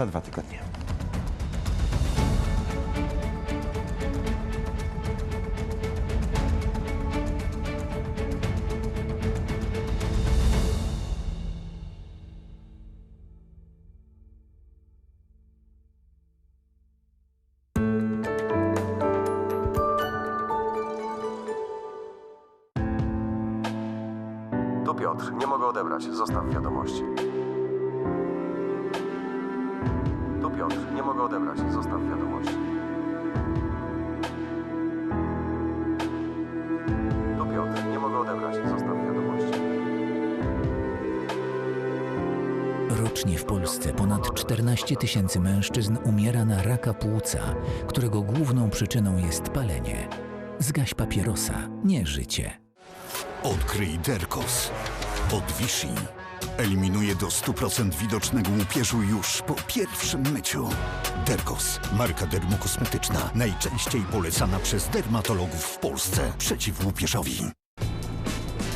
Za dwa tygodnie. Tu Piotr, nie mogę odebrać. Zostaw wiadomości. Piotr, nie mogę odebrać. Zostaw wiadomości. Tu Piotr, nie mogę odebrać. Zostaw wiadomości. Rocznie w Polsce ponad 14 tysięcy mężczyzn umiera na raka płuca, którego główną przyczyną jest palenie. Zgaś papierosa, nie życie. Odkryj Derkos od Vichy. Eliminuje do 100% widocznego łupieżu już po pierwszym myciu. Derkos, marka dermokosmetyczna, najczęściej polecana przez dermatologów w Polsce przeciw łupieżowi.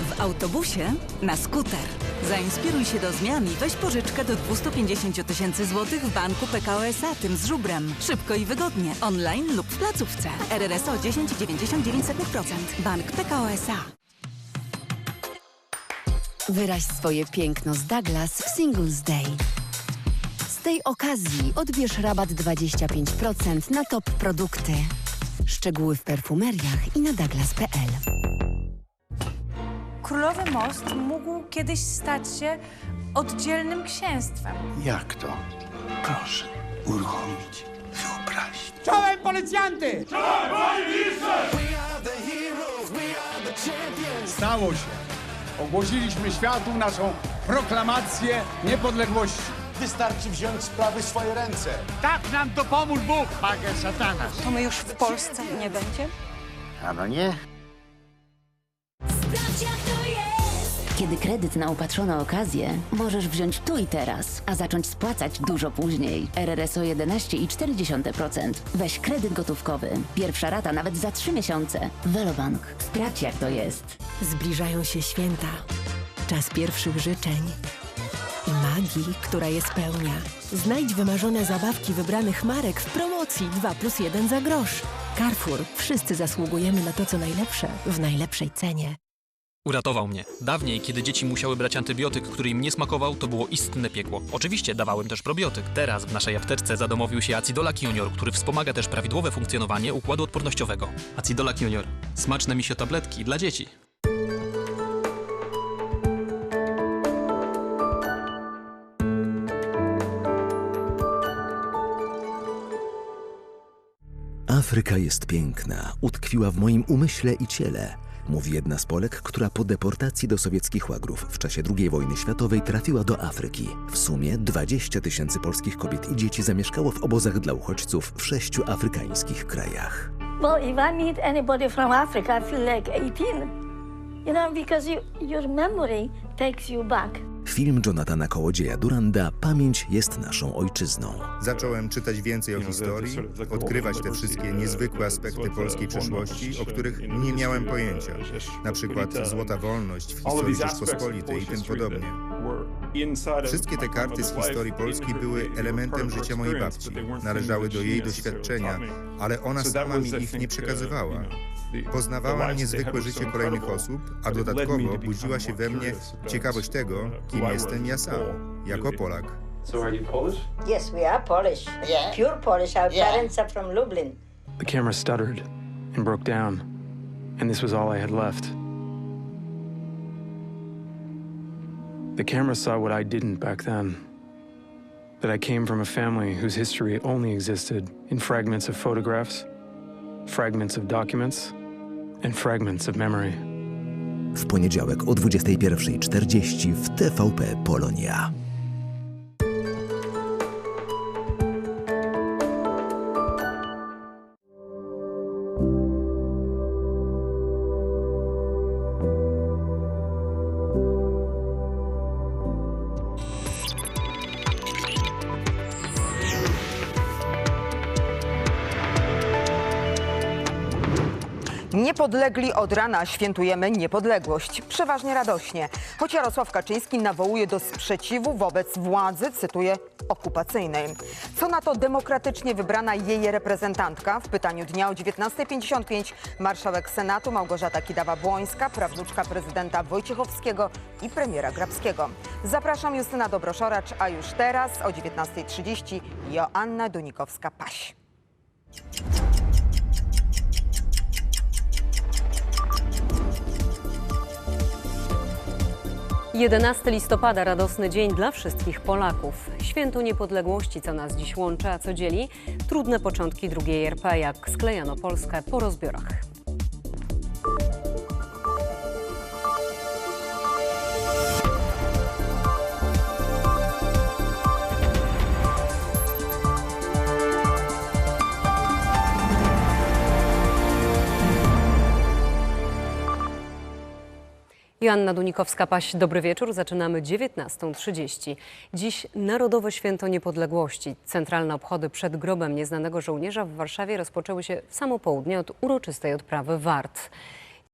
W autobusie na skuter. Zainspiruj się do zmian i weź pożyczkę do 250 tysięcy złotych w banku PKO SA, tym z żubrem. Szybko i wygodnie, online lub w placówce. RRSO 10,99%. Bank PKO SA. Wyraź swoje piękno z Douglas w Singles Day. Z tej okazji odbierz rabat 25% na top produkty. Szczegóły w perfumeriach i na douglas.pl. Królowy Most mógł kiedyś stać się oddzielnym księstwem. Jak to? Proszę uruchomić wyobraźnię. Czołem policjanty! Stało się. Ogłosiliśmy światu naszą proklamację niepodległości. Wystarczy wziąć sprawy w swoje ręce. Tak nam to pomóż Bóg, Pagę Satanas. To my już w Polsce nie będzie? A no nie? Kiedy kredyt na opatrzone okazje możesz wziąć tu i teraz, a zacząć spłacać dużo później. RRSO 11,4%. Weź kredyt gotówkowy. Pierwsza rata nawet za 3 miesiące. Velobank. Sprawdź jak to jest. Zbliżają się święta. Czas pierwszych życzeń. I magii, która je spełnia. Znajdź wymarzone zabawki wybranych marek w promocji 2 plus 1 za grosz. Carrefour. Wszyscy zasługujemy na to, co najlepsze w najlepszej cenie. Uratował mnie. Dawniej, kiedy dzieci musiały brać antybiotyk, który im nie smakował, to było istne piekło. Oczywiście dawałem też probiotyk. Teraz w naszej apteczce zadomowił się Acidolak Junior, który wspomaga też prawidłowe funkcjonowanie układu odpornościowego. Acidolak Junior. Smaczne misio tabletki dla dzieci. Afryka jest piękna, utkwiła w moim umyśle i ciele, mówi jedna z Polek, która po deportacji do sowieckich łagrów w czasie II wojny światowej trafiła do Afryki. W sumie 20 tysięcy polskich kobiet i dzieci zamieszkało w obozach dla uchodźców w sześciu afrykańskich krajach. Well, if I meet anybody from Africa, I feel like 18. You know, because you, your memory takes you back. Film Jonathana Kołodzieja Duranda Pamięć jest naszą ojczyzną. Zacząłem czytać więcej o historii, odkrywać te wszystkie niezwykłe aspekty polskiej przeszłości, o których nie miałem pojęcia. Na przykład złota wolność w historii Rzeczpospolitej i tym podobnie. Wszystkie te karty z historii Polski były elementem życia mojej babci. Należały do jej doświadczenia, ale ona sama mi ich nie przekazywała. Poznawałam niezwykłe życie kolejnych osób, a dodatkowo budziła się we mnie ciekawość tego, kim jestem ja sam, jako Polak. So are you Polish? Yes, we are Polish. Pure Polish. Our Yeah. parents are from Lublin. The camera stuttered and broke down, and this was all I had left. The camera saw what I didn't back then. That I came from a family whose history only existed in fragments of photographs, fragments of documents, W poniedziałek o 21.40 w TVP Polonia. Niepodlegli od rana świętujemy niepodległość. Przeważnie radośnie. Choć Jarosław Kaczyński nawołuje do sprzeciwu wobec władzy, cytuję, okupacyjnej. Co na to demokratycznie wybrana jej reprezentantka? W pytaniu dnia o 19.55 marszałek Senatu Małgorzata Kidawa-Błońska, prawnuczka prezydenta Wojciechowskiego i premiera Grabskiego. Zapraszam Justyna Dobroszoracz, a już teraz o 19.30 Joanna Dunikowska-Paś. 11 listopada radosny dzień dla wszystkich Polaków. Święto niepodległości, co nas dziś łączy, a co dzieli? Trudne początki II RP, jak sklejano Polskę po rozbiorach. Joanna Dunikowska-Paś, dobry wieczór. Zaczynamy 19.30. Dziś Narodowe Święto Niepodległości. Centralne obchody przed grobem nieznanego żołnierza w Warszawie rozpoczęły się w samo południe od uroczystej odprawy wart.